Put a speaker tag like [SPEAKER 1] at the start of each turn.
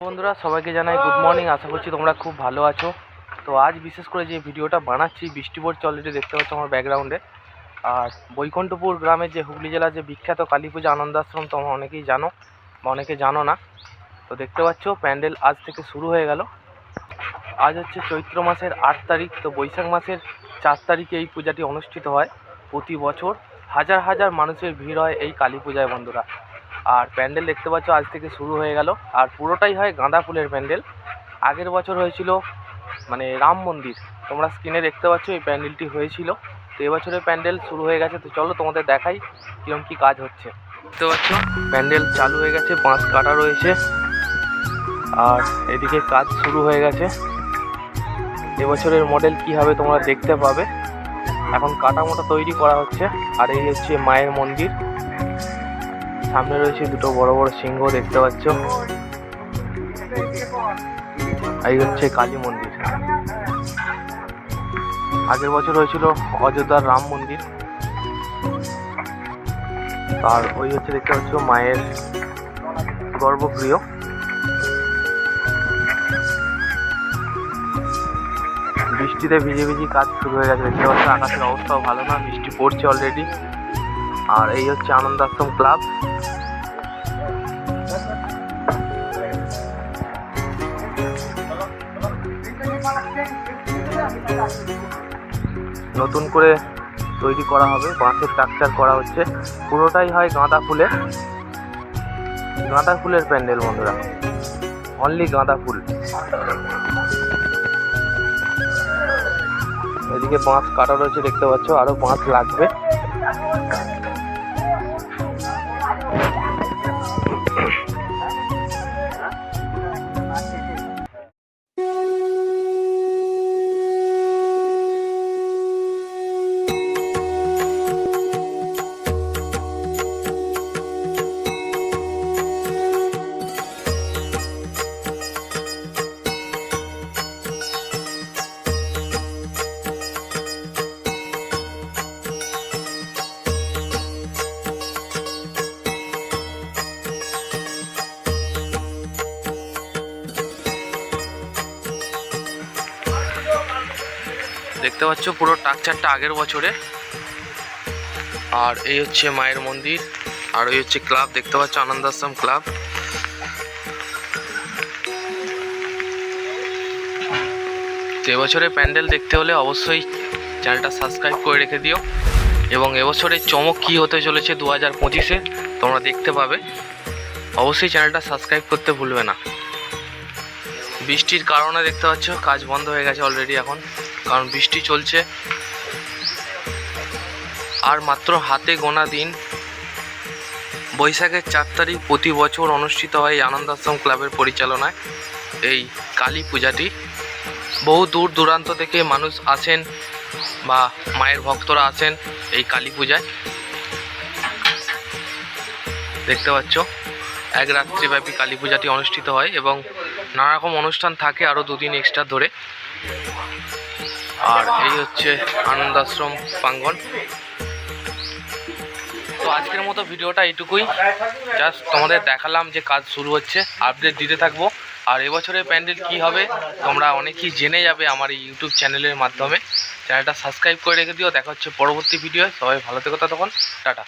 [SPEAKER 1] বন্ধুরা, সবাইকে জানাই গুড মর্নিং আশা করছি তোমরা খুব ভালো আছো। তো আজ বিশেষ করে যে ভিডিওটা বানাচ্ছি, বৃষ্টি পড়ছে অলরেডি দেখতে পাচ্ছ আমার ব্যাকগ্রাউন্ডে আর বৈকুণ্ঠপুর গ্রামের যে হুগলি জেলার যে বিখ্যাত কালী পূজা আনন্দ আশ্রম, তোমরা অনেকেই জানো বা অনেকে জানো না। তো দেখতে পাচ্ছ, প্যান্ডেল আজ থেকে শুরু হয়ে গেল। আজ হচ্ছে চৈত্র মাসের আট তারিখ, তো বৈশাখ মাসের চার তারিখে এই পূজাটি অনুষ্ঠিত হয় প্রতি বছর। হাজার হাজার মানুষের ভিড় হয় এই কালী পূজায় বন্ধুরা। আর প্যান্ডেল দেখতে পাচ্ছ, আজ থেকে শুরু হয়ে গেল। আর পুরোটাই হয় গাঁদা ফুলের প্যান্ডেল। আগের বছর হয়েছিল মানে রাম মন্দির। তোমরা স্ক্রিনে দেখতে পাচ্ছ, এই প্যান্ডেলটি হয়েছিল। তো এবছরের প্যান্ডেল শুরু হয়ে গেছে। তো চলো তোমাদের দেখাই কীরকম কী কাজ হচ্ছে। দেখতে পাচ্ছ, প্যান্ডেল চালু হয়ে গেছে, বাঁশ কাটা রয়েছে। আর এদিকে কাজ শুরু হয়ে গেছে। এবছরের মডেল কী হবে তোমরা দেখতে পাবে। এখন কাটা মোটা তৈরি করা হচ্ছে। আর এই হচ্ছে মায়ের মন্দির। সামনে রয়েছে দুটো বড় বড় সিংহ, দেখতে পাচ্ছ। এই হচ্ছে কালী মন্দির। আগের বছর হয়েছিল অযোধ্যার রাম মন্দির। আর ওই হচ্ছে দেখতে পাচ্ছ মায়ের গর্ভগৃহ। বৃষ্টিতে ভিজে ভিজে কাজ শুরু হয়ে গেছে। দেখতে পাচ্ছ আকাশের অবস্থাও ভালো না, বৃষ্টি পড়ছে অলরেডি আর এই হচ্ছে আনন্দ আশ্রম ক্লাব। নতুন করে তৈরি করা হবে, বাঁশের স্ট্রাকচার করা হচ্ছে। পুরোটাই হয় গাঁদা ফুলের গাঁদা ফুলের প্যান্ডেল বন্ধুরা। অনলি গাঁদা ফুল। এদিকে বাঁশ কাটা রয়েছে, দেখতে পাচ্ছ। আরও বাঁশ লাগবে। দেখতে পাচ্ছ পুরো স্ট্রাকচারটা আগের বছরে। আর এই হচ্ছে মায়ের মন্দির, আর ওই হচ্ছে ক্লাব, দেখতে পাচ্ছ আনন্দ আশ্রম ক্লাব। তো এবছরে প্যান্ডেল দেখতে হলে অবশ্যই চ্যানেলটা সাবস্ক্রাইব করে রেখে দিও। এবং এবছরের চমক কী হতে চলেছে দু হাজার পঁচিশে, তোমরা দেখতে পাবে। অবশ্যই চ্যানেলটা সাবস্ক্রাইব করতে ভুলবে না। বৃষ্টির কারণে দেখতে পাচ্ছ কাজ বন্ধ হয়ে গেছে অলরেডি এখন। কারণ বৃষ্টি চলছে। আর মাত্র হাতে গোনা দিন। বৈশাখের চার তারিখ প্রতি বছর অনুষ্ঠিত হয় এই আনন্দ ক্লাবের পরিচালনায় এই কালী পূজাটি। বহু দূর দূরান্ত থেকে মানুষ আসেন বা মায়ের ভক্তরা আসেন এই কালী পূজায়। দেখতে পাচ্ছ, এক রাত্রিব্যাপী কালী পূজাটি অনুষ্ঠিত হয় এবং নানা রকম অনুষ্ঠান থাকে আরও দুদিন এক্সট্রা ধরে। আর এই হচ্ছে আনন্দ আশ্রম প্রাঙ্গন তো আজকের মতো ভিডিওটা এইটুকুই। জাস্ট তোমাদের দেখালাম যে কাজ শুরু হচ্ছে আপডেট দিতে থাকব। আর এবছরের প্যান্ডেল কি হবে, তোমরা অনেকেই জেনে যাবে আমার এই ইউটিউব চ্যানেলের মাধ্যমে। চ্যানেলটা সাবস্ক্রাইব করে রেখে দিও, দেখা হচ্ছে পরবর্তী ভিডিও সবাই ভালো থেকো তখন টাটা।